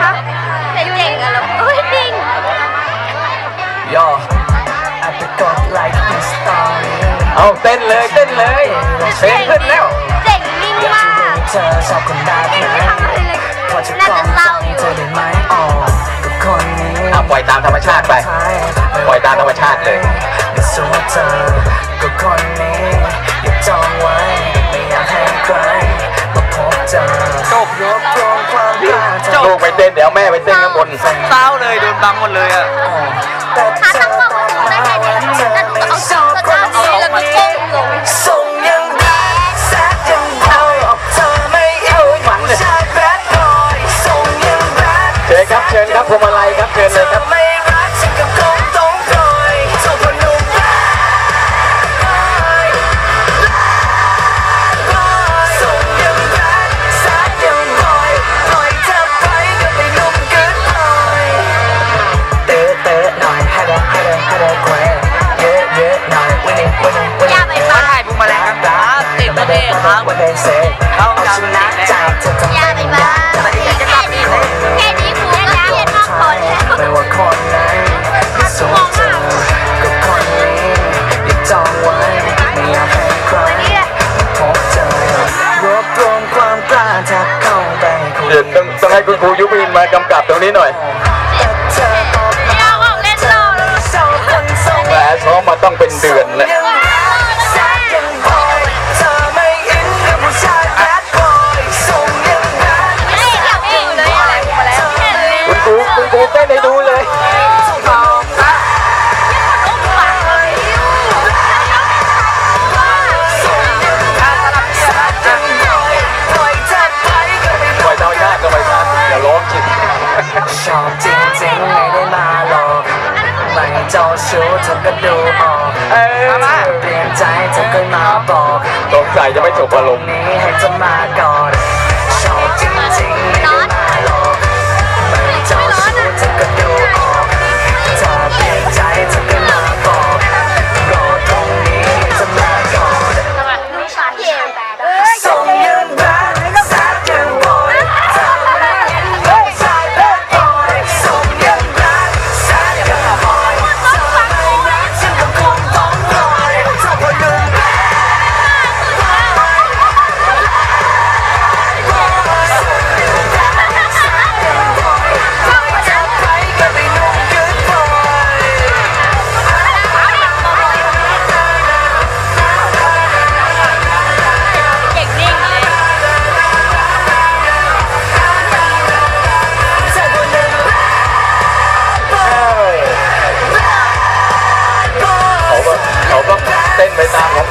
คะเจ๋งอะลูกเฮ้ยจริง ย่อแอปไปกดไลค์อินสตาแกรมเอาเต้นเลยเต้นเลยเพลงขึ้นแล้วเจ๋งนิ่งอยากมาจะรู้กเธอชอบคนแบบไหนไม่ทำอะไรเลยพอจะน่าคล้อจะงเศใจร้าอยู่ เธอได้ไหมอ๋อกับคนนี้อะปล่อยตามธรรมชาติไป ปล่อยตามธรรมชาติเลย ไม่สู้เธอกับคนนี้อยากจองไว้ไม่อยากให้ใครมาพบเจอโชครวบรวมความกล้าจาก ลูกไปเต้นเดี๋ยวแม่ไปเต้นข้างบนเศร้าเลยโดนบังหมดเลยอะแต่ถ้าเธทั้องหมดมันได้แค่นี้แล้วแต่หนูเอาสองสตาร์ทนี้แล้วก็ก้มลงส่งยังรักแซดยังบอยเธอไม่เอาผู้ชายแบดบอยส่งยังรักเชิญครับเชิญครับพวงมาลัยครับเชิญเลยครับ ครับวันนี้เสร็จเอาชนะใจเธอทำอย่าไปบ้าแค่นี้แค่นี้ครูก็เครียดมากพอแล้วไม่ว่าคนไหนที่สูงเธอกับคนนี้อยากจองไว้ไม่อยากให้ใครพบเจอรวบรวมความกล้าจะเข้าไปคุยเดี๋ยวต้องต้องให้คุณครูยุพินมากำกับตรงนี้หน่อยแต่เธอตอบไม่เอาออกเล่นหรอกชอบคนทรงแหมซ้อมมาต้องเป็นเดือนแล้ว คุณครูคุณครูเต้นให้ดูเลยปล่อยเธอไปก็ไม่ปล่อยธรรมชาติธรรมชาติอย่าร้องจิตชอบจริงๆไม่ได้มาหลอกไม่เจ้าชู้เธอก็ดูออกเออเธอเปลี่ยนใจเธอก็มาบอกสงสัยจะไม่จบอารมณ์นี้ให้เธอมาก่อน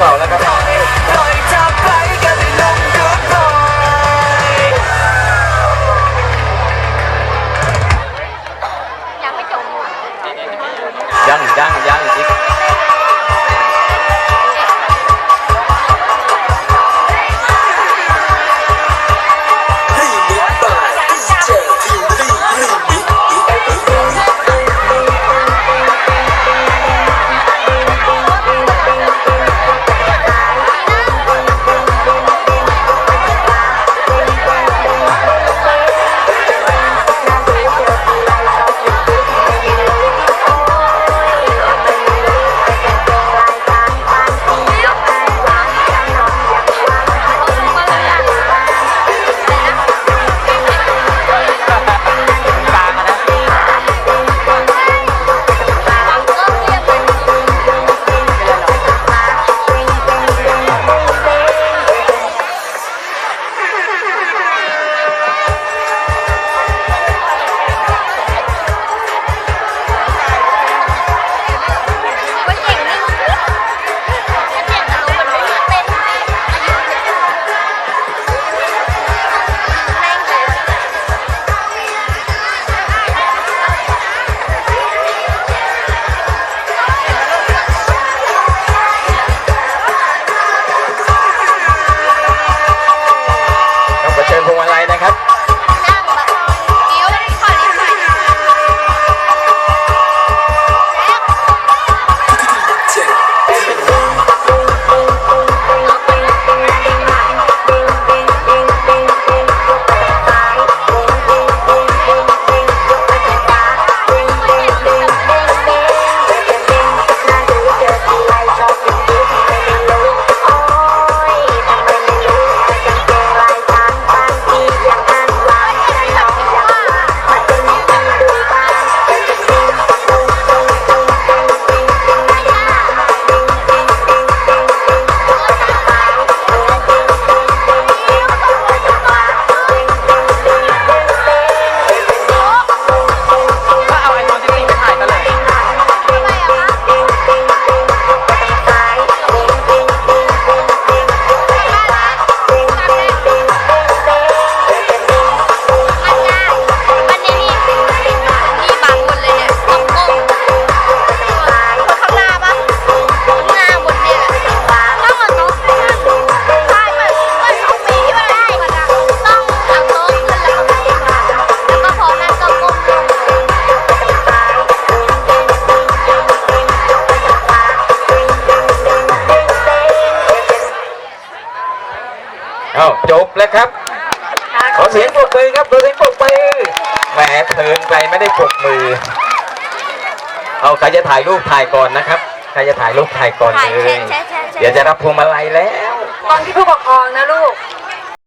เปล่าแล้วครับ จบแล้วครับ ขอเสียงปรบมือครับขอเสียงปรบมือแหมเพลินไปไม่ได้ปรบมือ เอาใครจะถ่ายรูปถ่ายก่อนนะครับ ใครจะถ่ายรูปถ่ายก่อนถ่ายเลแชยร์แชร์แชร์แชร์เดี๋ยวจะรับพวงมาลัยแล้ว ตอนที่ผู้ปกครองนะลูก